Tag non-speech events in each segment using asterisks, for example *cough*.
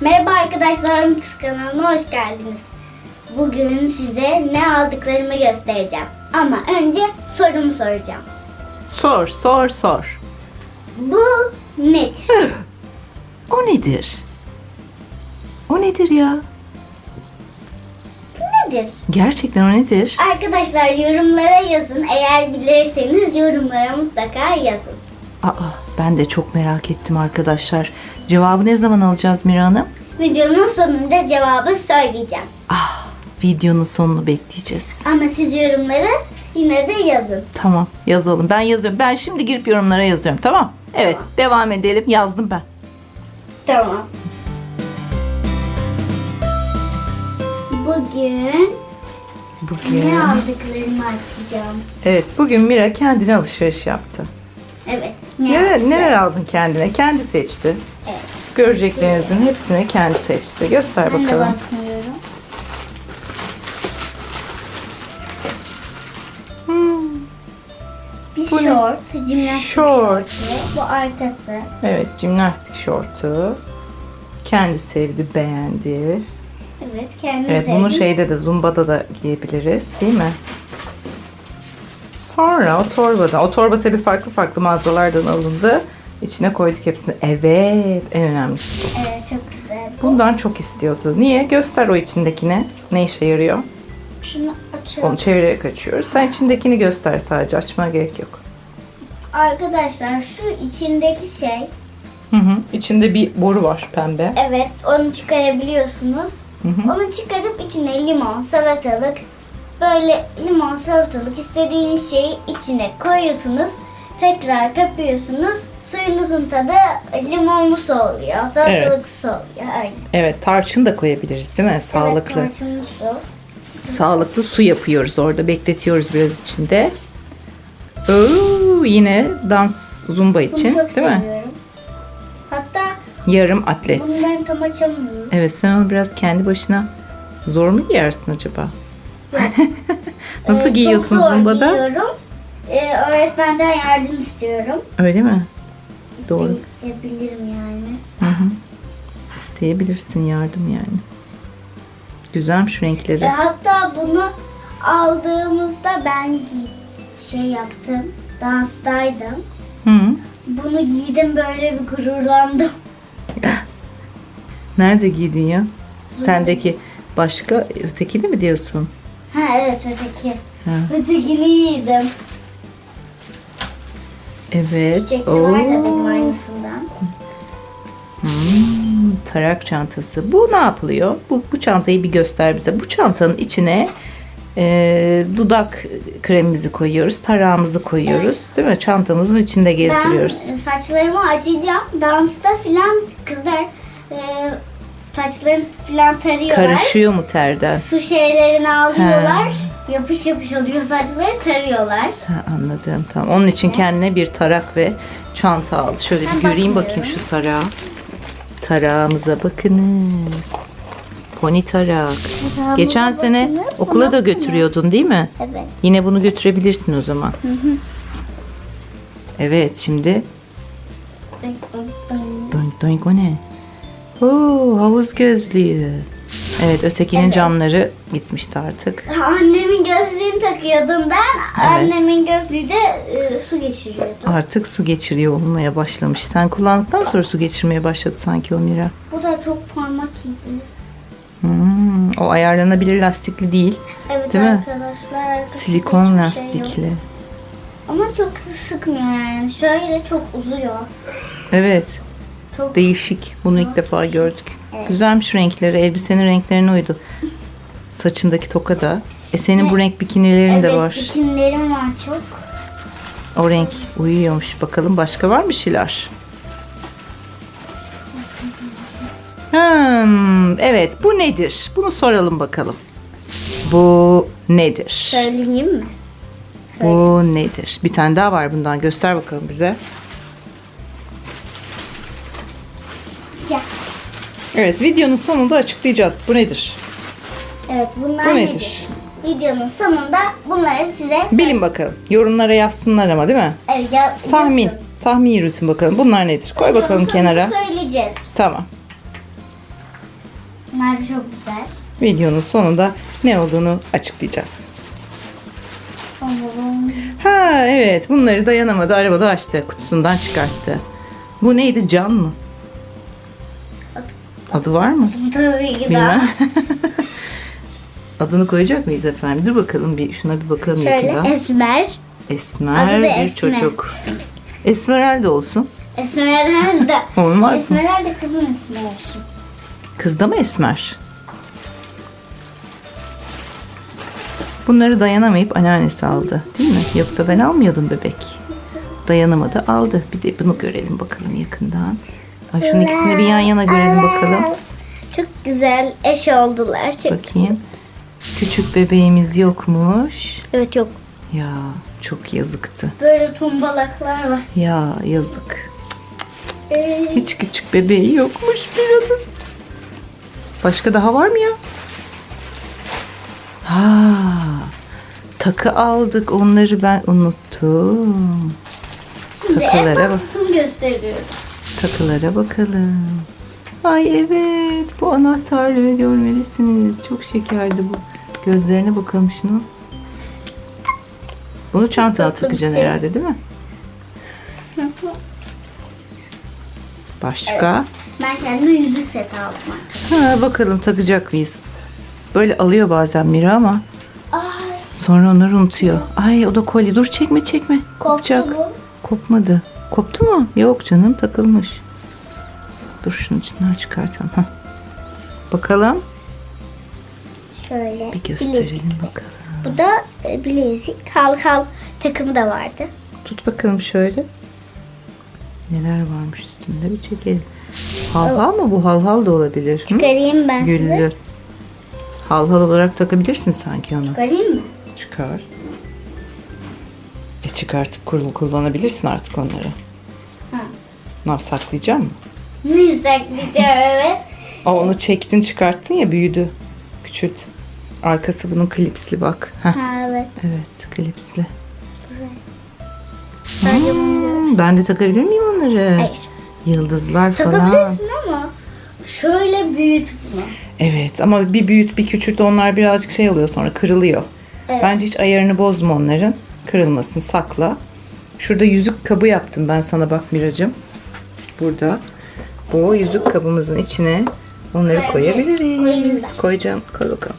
Merhaba arkadaşlar, Mix kanalına hoş geldiniz. Bugün size ne aldıklarımı göstereceğim. Ama önce sorumu soracağım. Sor, sor, sor. Bu nedir? O nedir? O nedir ya? nedir? Gerçekten o nedir? Arkadaşlar yorumlara yazın. Eğer bilirseniz yorumlara mutlaka yazın. Aa, ben de çok merak ettim arkadaşlar. Cevabı ne zaman alacağız Mira Hanım? Videonun sonunda cevabı söyleyeceğim. Ah, videonun sonunu bekleyeceğiz. Ama siz yorumları yine de yazın. Tamam, yazalım. Ben yazıyorum. Ben şimdi girip yorumlara yazıyorum, tamam? Evet, devam edelim. Yazdım ben. Tamam. Bugün Bugün. ne aldıklarımı açacağım. Evet, bugün Mira kendine alışveriş yaptı. Evet. Ne Neler, neler aldın kendine? Kendi seçti. Evet. Göreceklerinizin hepsini kendi seçti. Göster Ben de bakalım. bakmıyorum. Hmm, Bir Bu ne? şort, jimnastik Şort. şortu. Bu arkası. Evet, jimnastik şortu. Kendi sevdi, beğendi. Evet, kendim Evet, bunu şeyde de Zumba'da da giyebiliriz, değil mi? Sonra o torbada, o torba tabii farklı farklı mağazalardan alındı. İçine koyduk hepsini. Evet, en önemlisi bu. Evet, çok güzel. Bundan çok istiyordu. Niye? Göster o içindekine. Ne işe yarıyor? Şunu açalım. Onu çevirerek açıyoruz. Sen içindekini göster sadece. Açmana gerek yok. Arkadaşlar şu içindeki şey, Hı hı. İçinde bir boru var pembe. evet onu çıkarabiliyorsunuz. Hı hı. Onu çıkarıp içine limon, salatalık, böyle limon, salatalık istediğiniz şeyi içine koyuyorsunuz. Tekrar kapıyorsunuz. Suyunuzun tadı limonlu su oluyor. Salatalık Evet. su oluyor. Öyle. Evet, tarçın da koyabiliriz değil mi? Sağlıklı. Evet, tarçınlı su. Sağlıklı su yapıyoruz orada. Bekletiyoruz biraz içinde. Oo, yine dans zumba Bunu için çok değil mi? seviyorum. Hatta Yarım atlet. bunu ben tam açamıyorum. Evet sen onu biraz kendi başına zor mu giyersin acaba? *laughs* Nasıl Ee, giyiyorsun çok zor zumbada? giyiyorum. Ee, öğretmenden yardım istiyorum. Öyle mi? Doğru. İsteyebilirim yani. Hı hı. İsteyebilirsin yardım yani. Güzelmiş renkleri. E, hatta bunu aldığımızda ben giy şey yaptım. Danstaydım. Hı. Bunu giydim böyle bir gururlandım. *laughs* Nerede giydin ya? Sendeki başka ötekini mi diyorsun? Ha evet öteki. Ha. Ötekini giydim. Evet. Çiçekli Oo. var da benim aynısından. Hmm, tarak çantası. Bu ne yapılıyor? Bu, bu çantayı bir göster bize. Bu çantanın içine e, dudak kremimizi koyuyoruz. Tarağımızı koyuyoruz. Değil mi? Çantamızın içinde gezdiriyoruz. Ben saçlarımı açacağım. Dansta filan kızlar e, saçlarını filan tarıyorlar. Karışıyor mu terden? Su şeylerini alıyorlar. Yapış yapış oluyor saçları tarıyorlar. Ha, anladım. Tamam. Onun için kendine bir tarak ve çanta aldı. Şöyle bir Ben göreyim bakmıyorum. bakayım şu tarağı. Tarağımıza bakınız. Pony tarak. Tarağımıza Geçen sene bakınız, okula buna da bakınız. götürüyordun değil mi? Evet. Yine bunu götürebilirsin o zaman. Evet şimdi Dın dın dın. doink doink o ne? Oo, havuz gözlüğü. Evet ötekinin Evet. camları gitmişti artık. Annemin gözlüğünü takıyordum ben. Annemin gözlüğü de e, su geçiriyordu. Artık su geçiriyor olmaya başlamış. Sen kullandıktan sonra su geçirmeye başladı sanki o Mira. Bu da çok parmak izi. Hmm, o ayarlanabilir lastikli değil. Evet Değil mi? arkadaşlar. arkasında Silikon hiçbir şey yok. lastikli. Ama çok sıkmıyor yani. Şöyle çok uzuyor. Evet. Çok Değişik. Bunu ilk defa gördük. Evet. Güzelmiş renkleri. Elbisenin renklerine uydu. Saçındaki toka da. E senin bu renk bikinilerin evet, de var. bikinilerim var çok. O renk uyuyormuş. Bakalım başka var mı şeyler? Hmm, evet bu nedir? Bunu soralım bakalım. Bu nedir? Söyleyeyim mi? Söyle. Bu nedir? Bir tane daha var bundan. Göster bakalım bize. Ya. Evet videonun sonunda açıklayacağız. Bu nedir? Evet bunlar Bu nedir? nedir? Videonun sonunda bunları size Bilin bakalım. Yorumlara yazsınlar ama değil mi? evet, ya, Tahmin. yazın. Tahmin yürütün bakalım. Bunlar nedir? Koy bakalım Videonun sonunda kenara. söyleyeceğiz. Tamam. Bunlar çok güzel. Videonun sonunda ne olduğunu açıklayacağız. Ha evet bunları dayanamadı arabada açtı kutusundan çıkarttı. Bu neydi can mı? Adı var mı? Tabii ki de. Bilmem. *laughs* Adını koyacak mıyız efendim? Dur bakalım bir şuna bir bakalım Şöyle yakından. Esmer. Esmer Adı da bir Esmer. çocuk. Esmeralda olsun. Esmeralda. *laughs* Olmaz mı? Esmeralda kızın ismi olsun. Kız da mı Esmer? Bunları dayanamayıp anneannesi aldı. Değil mi? Yoksa ben almıyordum bebek. Dayanamadı aldı. Bir de bunu görelim bakalım yakından. Ay şunun ikisini bir yan yana görelim bakalım. Çok güzel eş oldular. Çok... Bakayım. Küçük bebeğimiz yokmuş. Evet yok. Ya çok yazıktı. Böyle tombalaklar var. Ya yazık. Ee, Hiç küçük bebeği yokmuş bir adım. Başka daha var mı ya? Ha, takı aldık. Onları ben unuttum. Şimdi en takılara bak. pahalısını gösteriyorum. Takılara bakalım. Ay evet bu anahtarlığı görmelisiniz. Çok şekerdi bu. Gözlerine bakalım şunu. Bunu çantaya Tatlı bir takacaksın şey. herhalde değil mi? Başka? Ben kendime yüzük seti aldım. Ha, bakalım takacak mıyız? Böyle alıyor bazen Mira ama Ay sonra onları unutuyor. Ay o da kolye. Dur çekme çekme. Kopacak. koptu bu. Kopmadı. Koptu mu? Yok canım takılmış. Dur şunun içinden çıkartalım. Hah. Bakalım. Şöyle Bir bilezik. gösterelim bakalım. Bu da e, bilezik. Halkal takımı da vardı. Tut bakalım şöyle. Neler varmış üstünde bir çekelim. Halhal mı bu? Halhal da olabilir. Hı? Çıkarayım ben size. Güllü. Halhal olarak takabilirsin sanki onu. Çıkarayım mı? Çıkar. Çıkartıp kur- kullanabilirsin artık onları. Ha. Ne yap, saklayacak mı? Ne saklayacağım *laughs* evet. Aa, onu çektin çıkarttın ya büyüdü. Küçült. Arkası bunun klipsli bak. Heh, Ha evet. evet klipsli. Bunu Hmm, ben de takabilir miyim onları? Hayır. Yıldızlar falan. Takabilirsin ama şöyle büyüt bunu. Evet ama bir büyüt bir küçült onlar birazcık şey oluyor sonra kırılıyor. Evet. Bence hiç ayarını bozma onların. Kırılmasın sakla. Şurada yüzük kabı yaptım ben sana bak Miracım. Burada. Bu yüzük kabımızın içine onları Koyabiliriz. Koyacağım. Koy bakalım.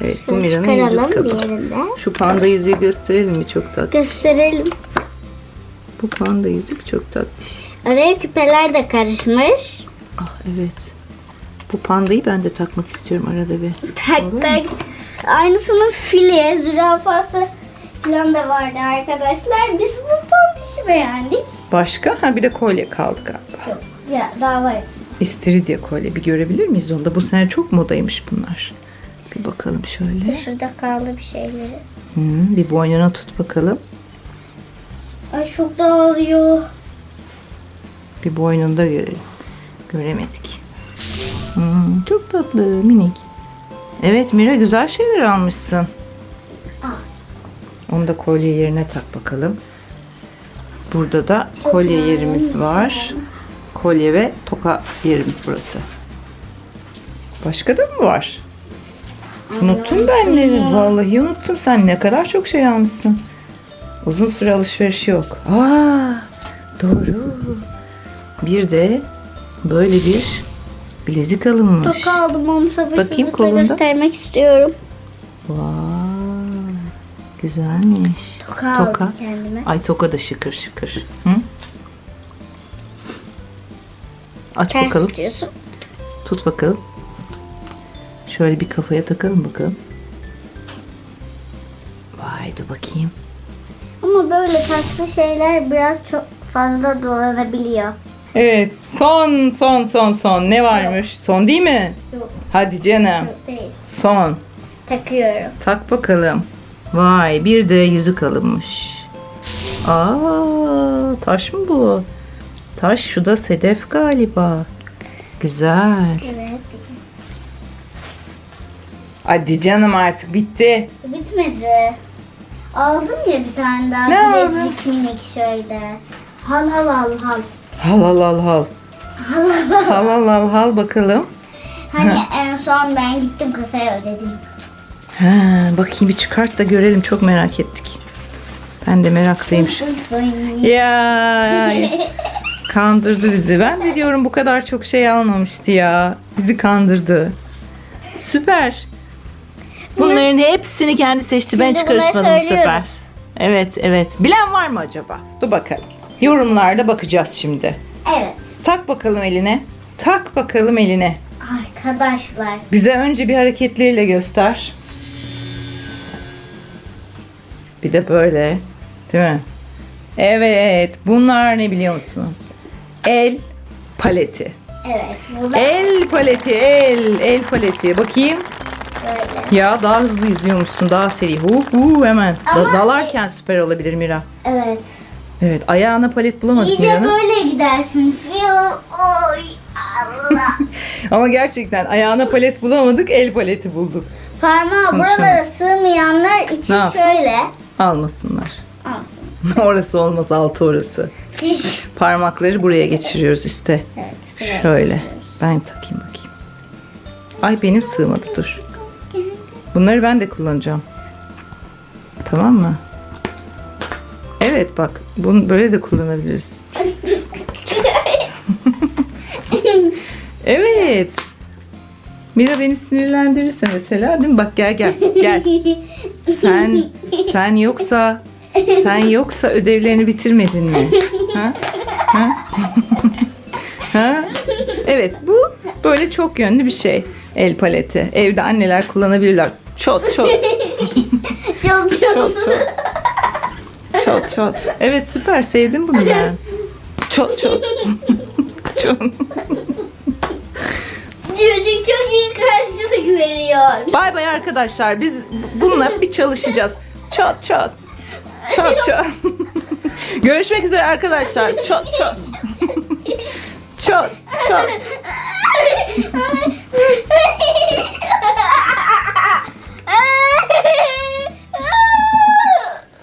Evet bu Mira'nın yüzük kabı. Şu panda yüzüğü gösterelim mi? Çok tatlı. Gösterelim. Bu panda yüzük çok tatlı. Araya küpeler de karışmış. Ah evet. Bu pandayı ben de takmak istiyorum arada bir. Tak tak. Aynısının fili, zürafası falan da vardı arkadaşlar. Biz bu pandişi beğendik. Başka? Ha bir de kolye kaldı galiba. Yok ya daha var içinde. İstiridye kolye. Bir görebilir miyiz onu da? Bu sene çok modaymış bunlar. Bir bakalım şöyle. Şurada kaldı bir şeyleri. Hmm, bir boynuna tut bakalım. Ay çok dağılıyor. Bir boynunda görelim. Göremedik. Hmm, çok tatlı, minik. Evet Mira güzel şeyler almışsın. Onu da kolye yerine tak bakalım. Burada da kolye yerimiz var. Kolye ve toka yerimiz burası. Başka da mı var? Unuttum ben de. Vallahi unuttum. Sen ne kadar çok şey almışsın. Uzun süre alışveriş yok. Aa, doğru. Bir de böyle bir bilezik alınmış. Toka aldım onu Bakayım sabırsızlıkla kolunda. göstermek istiyorum. Vay, güzelmiş. Toka, Toka. aldım kendime. Ay toka da şıkır şıkır. Hı? Aç Ters bakalım. tutuyorsun. Tut bakalım. Şöyle bir kafaya takalım bakalım. Vay dur bakayım. Ama böyle tatlı şeyler biraz çok fazla dolanabiliyor. Evet son son son son ne varmış? Son değil mi? Yok, Hadi canım. yok değil. Son. Takıyorum. Tak bakalım. Vay bir de yüzük alınmış. Aa taş mı bu? Taş şu da sedef galiba. Güzel. Evet. Hadi canım artık bitti. Bitmedi. Aldım ya bir tane daha. Ne bilezik minik şöyle. Hal hal hal hal. Hal hal hal hal. Hal hal hal hal bakalım. Hani en son ben gittim kasaya ödedim. Ha, bakayım bir çıkart da görelim. Çok merak ettik. Ben de meraklıyım. Ya *laughs* kandırdı bizi. Ben de diyorum bu kadar çok şey almamıştı ya. Bizi kandırdı. Süper. Bunların hepsini kendi seçti. ben hiç Şimdi karışmadım bu sefer. Evet evet. Bilen var mı acaba? Dur bakalım. Yorumlarda bakacağız şimdi. Evet. Tak bakalım eline. Tak bakalım eline. Arkadaşlar. Bize önce bir hareketleriyle göster. Bir de böyle. Değil mi? Evet. Bunlar ne biliyor musunuz? El paleti. Evet. Bu da El paleti. El. El paleti. Bakayım. böyle. Ya daha hızlı yüzüyormuşsun. Daha seri. Hu hu hemen. Da- Ama- dalarken süper olabilir Mira. Evet. Evet. Ayağına palet bulamadık İyice Mira'nın. böyle gidersin. Oy Allah. *laughs* Ama gerçekten ayağına palet bulamadık. El paleti bulduk. Parmağı buralara sığmayanlar için Ne yapsın? şöyle. Almasınlar. Alsın. *laughs* orası olmaz. Altı orası. Parmakları buraya geçiriyoruz üste. Evet. buraya Şöyle. Ben takayım bakayım. Ay benim sığmadı dur. Bunları ben de kullanacağım. Tamam mı? Evet bak. Bunu böyle de kullanabiliriz. Evet. Mira beni sinirlendirirse mesela değil mi? Bak gel gel gel. Sen sen yoksa sen yoksa ödevlerini bitirmedin mi? Ha? Ha? ha? Evet bu böyle çok yönlü bir şey. El paleti. Evde anneler kullanabilirler. Çot çot Çok çot çok. Çot çot. Evet süper sevdim bunu ben. Çot çot. çot. Çocuk çok iyi karşılık veriyor. Bay bay arkadaşlar. Biz bununla bir çalışacağız. Çot çot. Çot çot. Görüşmek üzere arkadaşlar. Çot çot. çot çot.